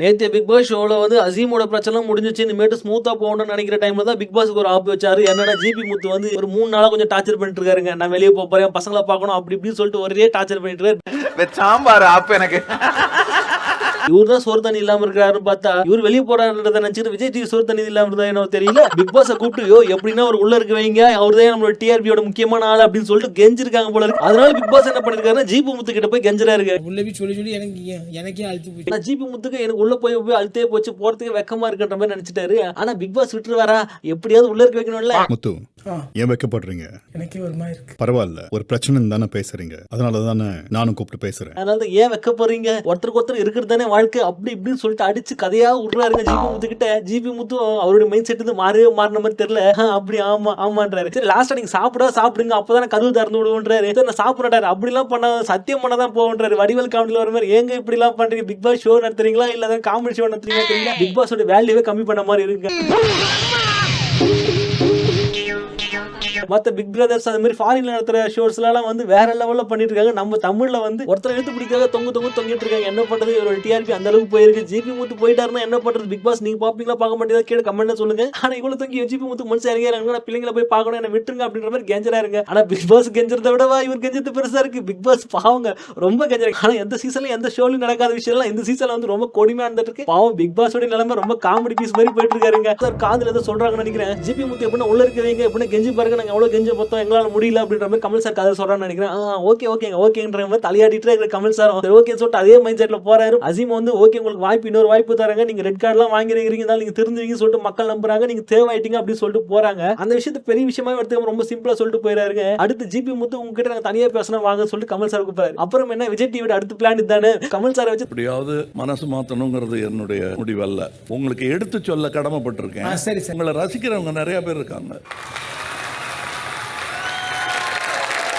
நேற்று big pass ஷோவில் வந்து அசீமோட பிரச்சனை முடிஞ்சிச்சு. இனிமேட்டு ஸ்மூத்தாக போகணும்னு நினைக்கிற டைம்ல தான் பிக் பாஸ்க்கு ஒரு ஆப் வச்சாரு. என்னன்னா ஜிபி முத்து வந்து ஒரு மூணு நாளாக கொஞ்சம் டார்ச்சர் பண்ணிட்டு இருக்காருங்க. நான் வெளியே போப் போறேன். பசங்களை பார்க்கணும். அப்படி இப்படின்னு சொல்லிட்டு ஒரே டார்ச்சர் பண்ணிட்டு இருக்காரு. சாம்பார் ஆப் எனக்கு. இவர் தான் சோறு தண்ணி இல்லாம இருக்கிறாருன்னு பார்த்தா இவர் வெளியே போறாருன்றத நினைச்சிட்டு விஜய் டிவி சோறு தண்ணி இல்லாம இருந்தா என்ன தெரியல. பிக் பாஸ கூப்பிட்டு யோ எப்படின்னா ஒரு உள்ள இருக்க வைங்க அவர் தான் நம்மளோட டிஆர்பியோட முக்கியமான ஆள் அப்படின்னு சொல்லிட்டு கெஞ்சிருக்காங்க போல இருக்கு. அதனால பிக் பாஸ் என்ன பண்ணிருக்காருன்னா ஜிபி முத்து கிட்ட போய் கெஞ்சறாரு. உள்ள போய் சொல்லி சொல்லி எனக்கு எனக்கே அழுத்து போயிட்டு நான் ஜிபி முத்துக்கு எனக்கு உள்ள போய் போய் அழுத்தே போச்சு. போறதுக்கு வெக்கமா இருக்குன்ற மாதிரி நினைச்சிட்டாரு. ஆனா பிக் பாஸ் விட்டுருவாரா? எப்படியாவது உள்ள இருக்க வைக்கணும்ல. முத்து. ஏன் வைக்கப்படுறீங்க? எனக்கே ஒரு மாதிரி இருக்கு. பரவாயில்ல. ஒரு பிரச்சனை தானே பேசுறீங்க. அதனால தானே நானும் கூப்பிட்டு பேசுறேன். அதனால தான் ஏன் வைக்க போறீங்க ஒருத்தருக்கு ஒருத்தர் இருக்கிறது தானே வாழ்க்கை. அப்படி இப்படின்னு சொல்லிட்டு அடிச்சு கதையா விடுறாருங்க ஜிபி முத்து கிட்ட ஜிபி முத்து அவருடைய மைண்ட் செட் வந்து மாறவே மாறின மாதிரி தெரியல. ஆ, அப்படி ஆமா ஆமான்றாரு. சரி லாஸ்டா நீங்க சாப்பிடா சாப்பிடுங்க. அப்பதான் கதவு திறந்து விடுவோன்றாரு. நான் சாப்பிடறாரு அப்படி எல்லாம் பண்ண சத்தியம் பண்ண தான் போகன்றாரு வடிவல் காமெடியில் வர மாதிரி ஏங்க இப்படி எல்லாம் பண்றீங்க? பிக் பாஸ் ஷோ நடத்துறீங்களா? இல்ல காமெடி ஷோ நடத்துறீங்களா? தெரியல. பிக் பாஸோட வேல்யூவே கம்மி பண்ண மாதிரி இருக்கு மத்த பிக் பிரதர்ஸ் அது மாதிரி ஃபாரின்ல நடத்துற ஷோஸ்லாம் வந்து வேற லெவல்ல பண்ணிட்டு இருக்காங்க. நம்ம தமிழ்ல வந்து ஒருத்தர் எடுத்து பிடிக்காத தொங்க தொங்க தொங்கிட்டு இருக்காங்க. என்ன பண்றது? இவரோட டிஆர்பி அந்த அளவுக்கு போயிருக்கு. ஜிபி முத்து போயிட்டாருன்னா என்ன பண்றது? பிக் பாஸ் நீங்க பாப்பீங்களா பார்க்க மாட்டீங்களா? கீழே கமெண்ட் சொல்லுங்க. ஆனா இவ்வளவு தொங்கி ஜிபி முத்து மனுஷன் இறங்கிறாங்க பிள்ளைங்களை போய் பார்க்கணும். என்ன விட்டுருங்க அப்படின்ற மாதிரி கெஞ்சரா இருங்க. ஆனா பிக் பாஸ் கெஞ்சறத விடவா இவர் கெஞ்சது பெருசா இருக்கு. பிக் பாஸ் பாவங்க. ரொம்ப கெஞ்சறாங்க ஆனா எந்த சீசன்ல எந்த ஷோலயும் நடக்காத விஷயம் எல்லாம் இந்த சீசன்ல வந்து ரொம்ப கொடுமையா இருந்துட்டு இருக்கு. பாவம் பிக் பாஸோட நிலைமை ரொம்ப காமெடி பீஸ் மாதிரி போயிட்டு இருக்காருங்க. சார் காதுல ஏதோ சொல்றாங்கன்னு நினைக்கிறேன். ஜிபி முத்து எப்படின்னா உள்ள இருக்கவங்க எப்படின்னா கெஞ்சி பாருங்க. நாங்க எவ்வளவு கெஞ்ச பார்த்தோம் எங்களால முடியல அப்படின்ற மாதிரி கமல் சார் கதை சொல்றான்னு நினைக்கிறேன். ஓகே ஓகேங்க ஓகேன்ற மாதிரி தலையாடிட்டு இருக்கிற கமல் சார் சரி ஓகே சொல்லிட்டு அதே மைண்ட் செட்ல போறாரு. அசீம் வந்து ஓகே உங்களுக்கு வாய்ப்பு இன்னொரு வாய்ப்பு தராங்க. நீங்க ரெட் கார்டுலாம் வாங்கிருக்கீங்க நீங்க திருந்துவீங்க சொல்லிட்டு மக்கள் நம்புறாங்க. நீங்க தேவாயிட்டீங்க அப்படின்னு சொல்லிட்டு போறாங்க. அந்த விஷயத்தை பெரிய விஷயமா எடுத்துக்காம ரொம்ப சிம்பிளா சொல்லிட்டு போயிறாருங்க. அடுத்து ஜிபி முத்து உங்ககிட்ட நாங்க தனியா பேசணும் வாங்க சொல்லிட்டு கமல் சார் கூப்பிடுறாரு. அப்புறம் என்ன விஜய் டிவியோட அடுத்த பிளான் இதுதானே கமல் சாரை வச்சு எப்படியாவது மனசு மாத்தணுங்கிறது என்னுடைய முடிவல்ல. உங்களுக்கு எடுத்து சொல்ல கடமைப்பட்டிருக்கேன். சரி சார். உங்களை ரசிக்கிறவங்க நிறைய பேர் இருக்காங்க.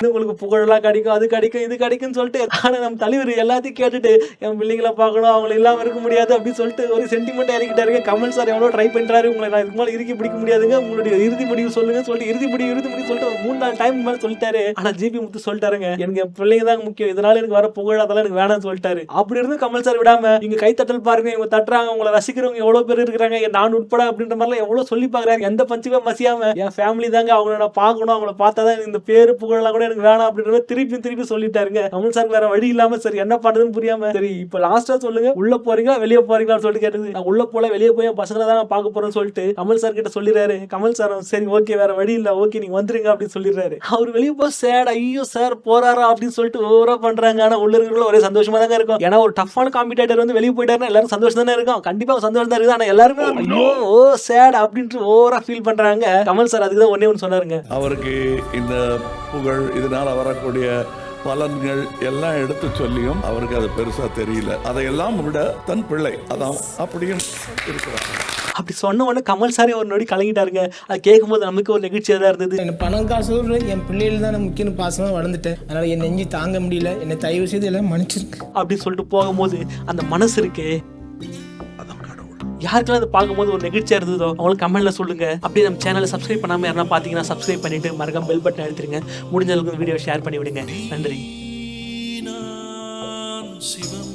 உங்களுக்கு புகழெல்லாம் கிடைக்கும் அது கிடைக்கும் இது கிடைக்கும்னு சொல்லிட்டு ஆனால் நம்ம தலைவர் எல்லாத்தையும் கேட்டுட்டு என் பிள்ளைங்களை பார்க்கணும் அவங்களை இல்லாமல் இருக்க முடியாது அப்படின்னு சொல்லிட்டு ஒரு சென்டிமெண்ட் இறக்கிட்டாருங்க கமல் சார் எவ்வளோ ட்ரை பண்ணுறாரு உங்களை நான் இதுக்கு மேலே இறுக்கி பிடிக்க முடியாதுங்க. உங்களுடைய இறுதி முடிவு சொல்லுங்க சொல்லிட்டு இறுதி முடிவு இறுதி முடிவு சொல்லிட்டு மூணு நாலு டைம் மேலே சொல்லிட்டாரு. ஆனால் ஜிபி முத்து சொல்லிட்டாருங்க எனக்கு என் பிள்ளைங்க தான் முக்கியம். இதனால எனக்கு வர புகழ் அதெல்லாம் எனக்கு வேணாம்னு சொல்லிட்டாரு. அப்படி இருந்து கமல் சார் விடாம நீங்க கைத்தட்டல் பாருங்க இவங்க தட்டுறாங்க உங்களை ரசிக்கிறவங்க எவ்வளவு பேர் இருக்கிறாங்க நான் உட்பட அப்படின்ற மாதிரிலாம் எவ்வளவு சொல்லி பாக்குறாரு எந்த பஞ்சுமே மசியாம என் ஃபேமிலி தாங்க அவங்கள நான் பார்க்கணும் அவங்கள பார்த்தா தான் இந்த பேரு புகழெல்லாம் கூட எனக்கு வேணாம் அப்படின்ற திருப்பி திருப்பி சொல்லிட்டாருங்க. கமல் சார் வேற வழி இல்லாம சரி என்ன பண்றதுன்னு புரியாம. சரி இப்ப லாஸ்டா சொல்லுங்க. உள்ள போறீங்களா வெளியே போறீங்களான்னு சொல்லிட்டு கேட்டது. நான் உள்ள போல வெளியே போய் பசங்களை தான் பார்க்க போறேன்னு சொல்லிட்டு கமல் சார் கிட்ட சொல்லிடுறாரு. கமல் சார் சரி ஓகே வேற வழி இல்ல ஓகே நீங்க வந்துருங்க அப்படின்னு சொல்லிடுறாரு. அவர் வெளியே போய் சேட் ஐயோ சார் போறாரா? அப்படின்னு சொல்லிட்டு ஓவரா பண்றாங்க. ஆனா உள்ள இருக்கிறவங்க ஒரே சந்தோஷமா தாங்க இருக்கும். ஏன்னா ஒரு டஃப்பான காம்படிட்டர் வந்து வெளியே போயிட்டாருன்னா எல்லாரும் சந்தோஷம் தானே இருக்கும். கண்டிப்பா சந்தோஷம் தான் இருக்குது. ஆனா எல்லாருமே ஐயோ! ஓ சேட் அப்படின்ட்டு ஓவரா ஃபீல் பண்றாங்க. கமல் சார் அதுக்கு தான் ஒன்னே ஒன்று சொன்னாருங்க. அவருக்கு இந்த புகழ் இதனால வரக்கூடிய பலன்கள் எல்லாம் எடுத்து சொல்லியும் அவருக்கு அது பெருசா தெரியல. அதையெல்லாம் விட தன் பிள்ளை அதான் அப்படியும் இருக்கிறார். அப்படி சொன்ன உடனே கமல் சாரே ஒரு நொடி கலங்கிட்டாருங்க. அது கேட்கும்போது நமக்கு ஒரு நெகிழ்ச்சியா தான் இருந்தது. எனக்கு பணம் காசு என் பிள்ளைகள் தான் முக்கியம் பாசமாக வளர்ந்துட்டேன். அதனால என் நெஞ்சு தாங்க முடியல. என்னை தயவு செய்து எல்லாம் மன்னிச்சிருக்கு அப்படின்னு சொல்லிட்டு போகும்போது அந்த மனசு இருக்கே. யாருக்கெல்லாம் அதை பார்க்கும்போது ஒரு நெகிழ்ச்சியாக இருந்ததோ அவங்களுக்கு கமெண்ட்ல சொல்லுங்க. அப்படியே நம்ம சேனலை சப்ஸ்கிரைப் பண்ணாமல் யாரா பார்த்தீங்கன்னா சப்ஸ்கிரைப் பண்ணிட்டு மறக்காம பெல் பட்டன் அழுத்திருங்க. முடிஞ்ச அளவுக்கு வீடியோ ஷேர் பண்ணி விடுங்க நன்றி. சிவம்